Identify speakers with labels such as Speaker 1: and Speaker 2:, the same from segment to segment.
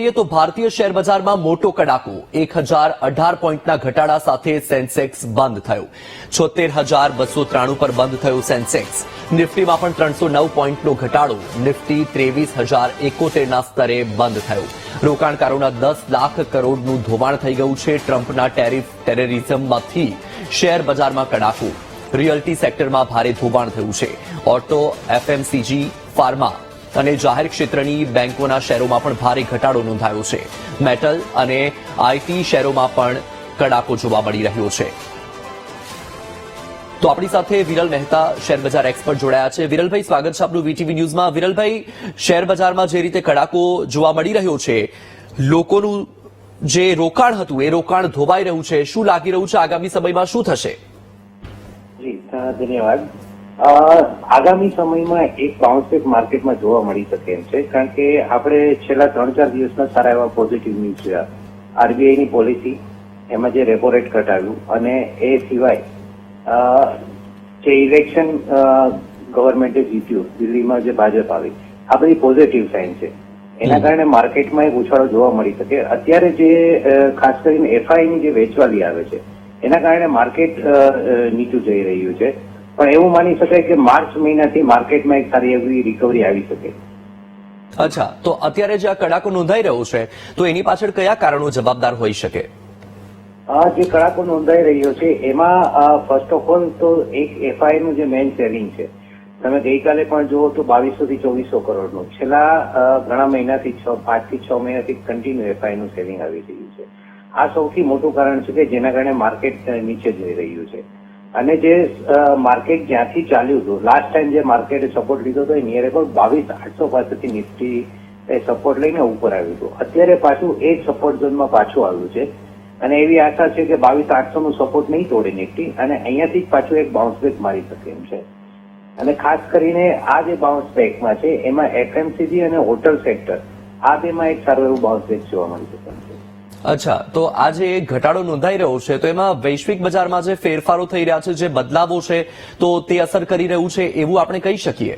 Speaker 1: કરીએ તો ભારતીય શેર બજારમાં મોટો કડાકો. એક હજાર અઢાર પોઈન્ટના ઘટાડા સાથે સેન્સેક્સ બંધ થયો. છોતેર હજાર બસો ત્રાણું પર બંધ થયો સેન્સેક્સ. નિફ્ટીમાં પણ ત્રણસો નવ પોઈન્ટનો ઘટાડો. નિફ્ટી ત્રેવીસ હજાર એકોતેરના સ્તરે બંધ થયો. રોકાણકારોના દસ લાખ કરોડનું ધોવાણ થઈ ગયું છે ટ્રમ્પના ટેરિફ ટેરરિઝમમાંથી. શેર બજારમાં કડાકો. રિયલ્ટી સેક્ટરમાં ભારે ધોવાણ થયું છે. ઓટો, એફએમસીજી, ફાર્મા અને જાહેર ક્ષેત્રની બેંકોના શેરોમાં પણ ભારે ઘટાડો નોંધાયો છે. મેટલ અને આઈટી શેરોમાં પણ કડાકો જોવા મળી રહ્યો છે. તો આપણી સાથે વિરલ મહેતા શેરબજાર એક્સપર્ટ જોડાયા છે. વિરલભાઈ, સ્વાગત છે આપનું વીટીવી ન્યૂઝમાં. વિરલભાઈ, શેર બજારમાં જે રીતે કડાકો જોવા મળી રહ્યો છે, લોકોનું જે રોકાણ હતું, એ રોકાણ ધોવાઈ રહ્યું છે. શું લાગી રહ્યું છે? આગામી સમયમાં શું થશે?
Speaker 2: ધન્યવાદ. આગામી સમયમાં એક બાઉન્સેક માર્કેટમાં જોવા મળી શકે એમ છે. કારણ કે આપણે છેલ્લા ત્રણ ચાર દિવસના સારા એવા પોઝિટિવ ન્યૂઝ જોયા. આરબીઆઈની પોલિસી એમાં જે રેપો રેટ ઘટાડ્યું અને એ સિવાય જે ઇલેક્શન ગવર્મેન્ટે જીત્યું દિલ્હીમાં જે ભાજપ આવી આ બધી પોઝિટિવ સાઇન છે. એના કારણે માર્કેટમાં એક ઉછાળો જોવા મળી શકે. અત્યારે જે ખાસ કરીને એફઆઈની જે વેચવાલી આવે છે એના કારણે માર્કેટ નીચું જઈ રહ્યું છે. પણ એવું માની શકાય કે માર્ચ મહિનાથી માર્કેટમાં એક સારી એવી રિકવરી આવી શકે.
Speaker 1: અચ્છા તો અત્યારે જે આ કડાકો નોંધાઈ રહ્યો છે તો એની પાછળ કયા કારણો જવાબદાર હોઈ શકે?
Speaker 2: આ જે કડાકો નોંધાઈ રહ્યો છે એમાં ફર્સ્ટ ઓફ ઓલ તો એક એફઆઈ નું જે મેઇન સેલિંગ છે. તમે ગઈકાલે પણ જુઓ તો બાવીસો થી ચોવીસો કરોડનું. છેલ્લા ઘણા મહિનાથી છ પાંચથી છ મહિનાથી કન્ટિન્યુ એફઆઈ નું સેલિંગ આવી રહ્યું છે. આ સૌથી મોટું કારણ છે કે જેના કારણે માર્કેટ નીચે જઈ રહ્યું છે. અને જે માર્કેટ જ્યાંથી ચાલ્યું હતું લાસ્ટ ટાઈમ જે માર્કેટે સપોર્ટ લીધો હતો, એ નિયર અબાઉટ બાવીસ, આઠસો પાસેથી નિફ્ટી એ સપોર્ટ લઈને ઉપર આવ્યું હતું. અત્યારે પાછું એ જ સપોર્ટ ઝોનમાં પાછું આવ્યું છે. અને એવી આશા છે કે બાવીસ, આઠસોનું સપોર્ટ નહીં તોડે નિફ્ટી, અને અહીંયાથી જ પાછું એક બાઉન્સ બેક મારી શકે એમ છે. અને ખાસ કરીને આ જે બાઉન્સ બેકમાં છે, એમાં એફએમસીજી અને હોટલ સેક્ટર આ બેમાં એક સારું એવું બાઉન્સ બેક જોવા મળી શકે છે.
Speaker 1: અચ્છા તો આ જે ઘટાડો નોંધાઈ રહ્યો છે તો એમાં વૈશ્વિક બજારમાં જે ફેરફારો થઈ રહ્યા છે જે બદલાવો છે તો તે અસર કરી રહ્યું છે એવું આપણે કહી શકીએ.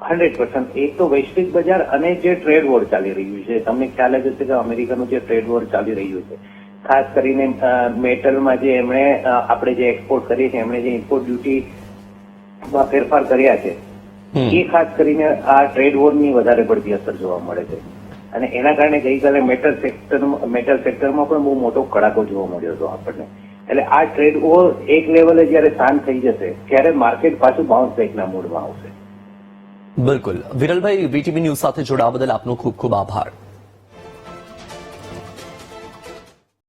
Speaker 2: Hundred percent. એક તો વૈશ્વિક બજાર અને જે ટ્રેડ વોર ચાલી રહ્યું છે તમને ખ્યાલ જ હશે કે અમેરિકાનું જે ટ્રેડ વોર ચાલી રહ્યું છે. ખાસ કરીને મેટલમાં જે એમણે આપણે જે એક્સપોર્ટ કરીએ છીએ એમણે જે ઇમ્પોર્ટ ડ્યુટીમાં ફેરફાર કર્યા છે એ ખાસ કરીને આ ટ્રેડ વોરની વધારે પડતી અસર જોવા મળે છે. અને એના કારણે ગઈકાલે મેટલ સેક્ટર મેટલ સેક્ટરમાં પણ બહુ મોટો કડાકો જોવા મળ્યો હતો આપણને. એટલે આ ટ્રેડ ઓવર એક લેવલે જ્યારે શાંત થઈ જશે, ત્યારે માર્કેટ પાછું બાઉન્સ બેકના મૂડમાં આવશે.
Speaker 1: બિલકુલ. વિરલભાઈ વીટીવી ન્યૂઝ સાથે જોડાવા બદલ આપનો ખૂબ ખૂબ આભાર.